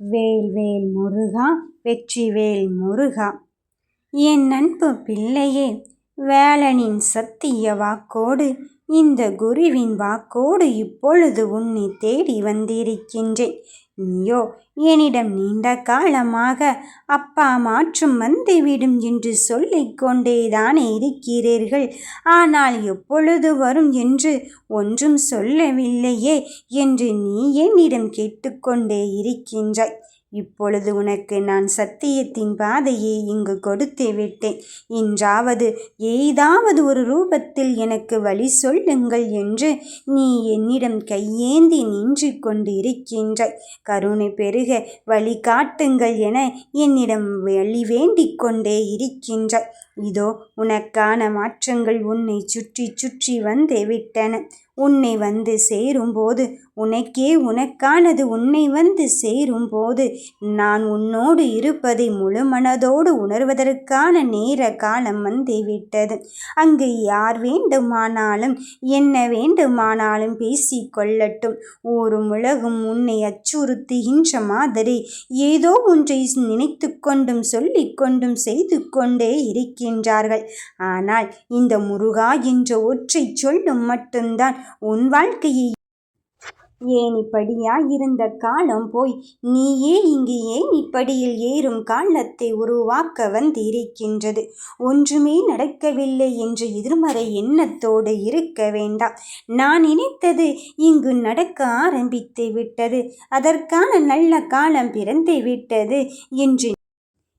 வேல் வேல் முருகா வெற்றிவேல் முருகா. என் அன்பு பிள்ளையே வேலனின் சத்திய வாக்கோடு இந்த குருவின் வாக்கோடு இப்பொழுது உன்னை தேடி வந்திருக்கின்றேன். நீயோ என்னிடம் நீண்ட காலமாக அப்பா மாற்றம் வந்துவிடும் என்று சொல்லிக்கொண்டேதானே இருக்கிறீர்கள். ஆனால் எப்பொழுது வரும் என்று ஒன்றும் சொல்லவில்லையே என்று நீ என்னிடம் கேட்டுக்கொண்டே இருக்கின்றாய். இப்பொழுது உனக்கு நான் சத்தியத்தின் பாதையை இங்கு கொடுத்து விட்டேன். இன்றாவது ஏதாவது ஒரு ரூபத்தில் எனக்கு வழி சொல்லுங்கள் என்று நீ என்னிடம் கையேந்தி நின்று கொண்டு இருக்கின்றாய் கருணை பெருக வழி காட்டுங்கள் என என்னிடம் வழி வேண்டிக் கொண்டே இருக்கின்றாய். இதோ உனக்கான மாற்றங்கள் உன்னை சுற்றி சுற்றி வந்து விட்டன. உன்னை வந்து சேரும்போது உனக்கே உனக்கானது உன்னை வந்து சேரும்போது நான் உன்னோடு இருப்பதை முழு மனதோடு உணர்வதற்கான நேர காலம் வந்துவிட்டது. அங்கு யார் வேண்டுமானாலும் என்ன வேண்டுமானாலும் பேசிக்கொள்ளட்டும் ஒரு முழகும் உன்னை அச்சுறுத்துகின்ற மாதிரி ஏதோ ஒன்றை நினைத்து கொண்டும் சொல்லிக்கொண்டும் செய்து கொண்டே இருக்கின்றார்கள். ஆனால் இந்த முருகா என்ற ஒற்றை சொல்லும் மட்டும்தான் உன் வாழ்க்கையை ஏணிப்படியாய் இருந்த காலம் போய்? நீயே இங்கு ஏணிப்படியில் ஏறும் காலத்தை உருவாக்க வந்திருக்கின்றது? ஒன்றுமே நடக்கவில்லை என்று எதிர்மறை எண்ணத்தோடு இருக்க வேண்டாம். நான் நினைத்தது இங்கு நடக்க ஆரம்பித்து விட்டது. அதற்கான நல்ல காலம் பிறந்து விட்டது என்று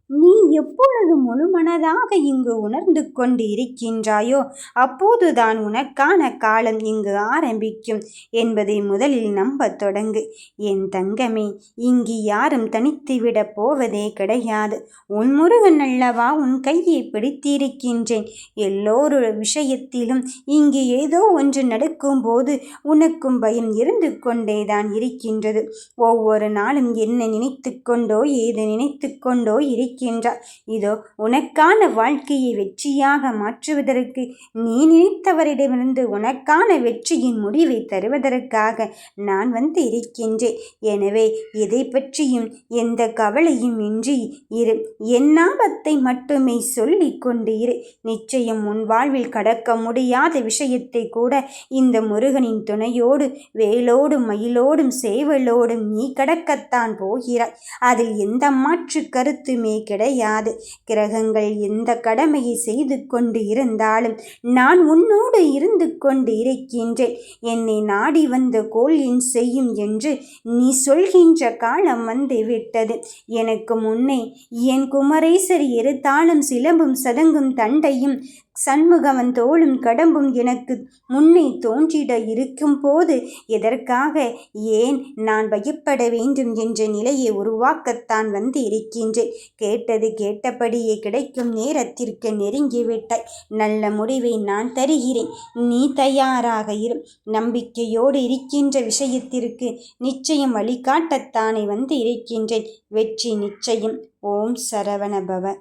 நீ எப்பொழுது முழுமனதாக இங்கு உணர்ந்து கொண்டு இருக்கின்றாயோ அப்போதுதான் உனக்கான காலம் இங்கு ஆரம்பிக்கும் என்பதை முதலில் நம்பத் தொடங்கு. என் தங்கமே இங்கு யாரும் தனித்துவிடப் போவதே கிடையாது. உன் முருகன் அல்லவா உன் கையை பிடித்திருக்கின்றேன். எல்லோரு விஷயத்திலும் இங்கு ஏதோ ஒன்று நடக்கும்போது உனக்கும் பயம் இருந்து கொண்டேதான் இருக்கின்றது. ஒவ்வொரு நாளும் என்ன நினைத்து கொண்டோ ஏது நினைத்து கொண்டோ இருக்க இருக்கின்றார். இதோ உனக்கான வாழ்க்கையை வெற்றியாக மாற்றுவதற்கு நீ நினைத்தவரிடமிருந்து உனக்கான வெற்றியின் முடிவை தருவதற்காக நான் வந்து இருக்கின்றேன். எனவே எதை பற்றியும் எந்த கவலையும் இன்றி இரு. என் ஆபத்தை மட்டுமே சொல்லி கொண்டு இரு. நிச்சயம் உன் வாழ்வில் கடக்க முடியாத விஷயத்தை கூட இந்த முருகனின் துணையோடு வேலோடும் மயிலோடும் சேவலோடும் நீ கடக்கத்தான் போகிறாய். அதில் எந்த மாற்று கருத்துமே கிடையாது. கிரகங்கள் எந்த கடமையை செய்து கொண்டு இருந்தாலும் நான் உன்னோடு இருந்து கொண்டு இருக்கின்றேன். என்னை நாடி வந்த கோளின் செய்யும் என்று நீ சொல்கின்ற காலம் வந்து விட்டது எனக்கு முன்னே என் குமரேசர் எருத்தாலும் சிலம்பும் சதங்கும் தண்டையும் சண்முகவன் தோளும் கடம்பும் எனக்கு முன்னே தோன்றிட இருக்கும் போது எதற்காக ஏன் நான் பயப்பட வேண்டும் என்ற நிலையை உருவாக்கத்தான் வந்து இருக்கின்றேன் கேட்டது கேட்டபடியே கிடைக்கும் நேரத்திற்கு நெருங்கிவிட்டாய் நல்ல முடிவை நான் தருகிறேன். நீ தயாராக இரு. நம்பிக்கையோடு இருக்கின்ற விஷயத்திற்கு நிச்சயம் வழிகாட்டத்தானே வந்து இருக்கின்றேன். வெற்றி நிச்சயம். ஓம் சரவணபவ.